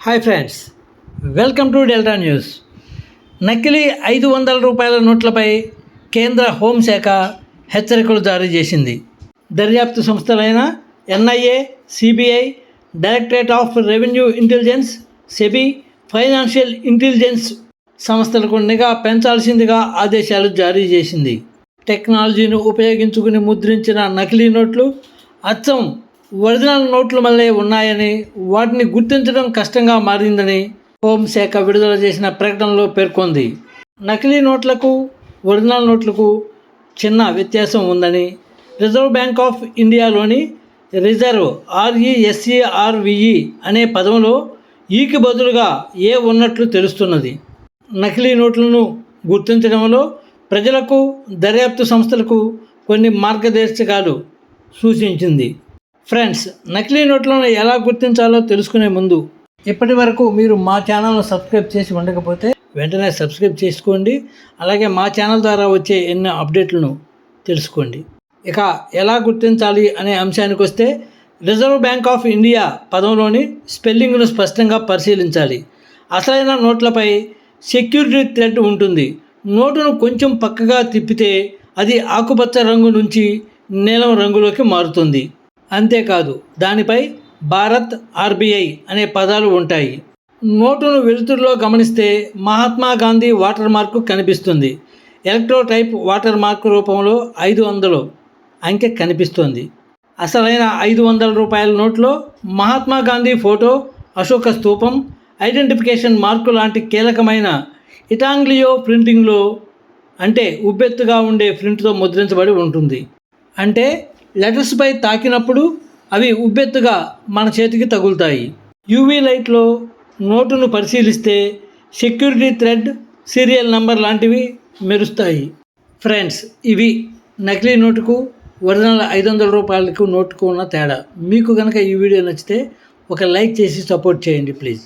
Hi friends welcome to delta news నకిలీ ఐదు వందల రూపాయల నోట్లపై కేంద్ర హోంశాఖ హెచ్చరికలు జారీ చేసింది. దర్యాప్తు సంస్థలైన NIA CBI directorate of revenue intelligence SEBI financial intelligence సంస్థలకు నిఘా పెంచాల్సిందిగా ఆదేశాలు జారీ చేసింది. టెక్నాలజీని ఉపయోగించుకుని ముద్రించిన నకిలీ నోట్లు అచ్చం ఒరిజినల్ నోట్ల వల్లే ఉన్నాయని వాటిని గుర్తించడం కష్టంగా మారిందని హోంశాఖ విడుదల చేసిన ప్రకటనలో పేర్కొంది. నకిలీ నోట్లకు ఒరిజినల్ నోట్లకు చిన్న వ్యత్యాసం ఉందని రిజర్వ్ బ్యాంక్ ఆఫ్ ఇండియాలోని రిజర్వ్ ఆర్ఈఎస్ఈఆర్విఈ అనే పదంలో ఈకి బదులుగా ఏ ఉన్నట్లు తెలుస్తున్నది. నకిలీ నోట్లను గుర్తించడంలో ప్రజలకు దర్యాప్తు సంస్థలకు కొన్ని మార్గదర్శకాలు సూచించింది. ఫ్రెండ్స్ నకిలీ నోట్లను ఎలా గుర్తించాలో తెలుసుకునే ముందు ఇప్పటి వరకు మీరు మా ఛానల్ను సబ్స్క్రైబ్ చేసి ఉండకపోతే వెంటనే సబ్స్క్రైబ్ చేసుకోండి అలాగే మా ఛానల్ ద్వారా వచ్చే ఎన్నో అప్డేట్లను తెలుసుకోండి. ఇక ఎలా గుర్తించాలి అనే అంశానికి వస్తే రిజర్వ్ బ్యాంక్ ఆఫ్ ఇండియా పదంలోని స్పెల్లింగ్ను స్పష్టంగా పరిశీలించాలి. అసలైన నోట్లపై సెక్యూరిటీ థ్రెడ్ ఉంటుంది. నోటును కొంచెం పక్కగా తిప్పితే అది ఆకుపచ్చ రంగు నుంచి నీలం రంగులోకి మారుతుంది. అంతేకాదు దానిపై భారత్ ఆర్బీఐ అనే పదాలు ఉంటాయి. నోటును వెలుతురులో గమనిస్తే మహాత్మా గాంధీ వాటర్ మార్కు కనిపిస్తుంది. ఎలక్ట్రోటైప్ వాటర్ మార్క్ రూపంలో ఐదు వందలు అంకె కనిపిస్తుంది. అసలైన ఐదు వందల రూపాయల నోట్లో మహాత్మా గాంధీ ఫోటో అశోక స్తూపం ఐడెంటిఫికేషన్ మార్కు లాంటి కీలకమైన ఇటాంగ్లియో ప్రింటింగ్లో అంటే ఉబ్బెత్తుగా ఉండే ప్రింట్తో ముద్రించబడి ఉంటుంది. అంటే లెటర్స్పై తాకినప్పుడు అవి ఉబ్బెత్తుగా మన చేతికి తగులుతాయి. యూవీ లైట్లో నోటును పరిశీలిస్తే సెక్యూరిటీ థ్రెడ్ సీరియల్ నంబర్ లాంటివి మెరుస్తాయి. ఫ్రెండ్స్ ఇవి నకిలీ నోటుకు ఒరిజినల్ ఐదు వందల రూపాయలకు నోటుకు ఉన్న తేడా. మీకు కనుక ఈ వీడియో నచ్చితే ఒక లైక్ చేసి సపోర్ట్ చేయండి ప్లీజ్.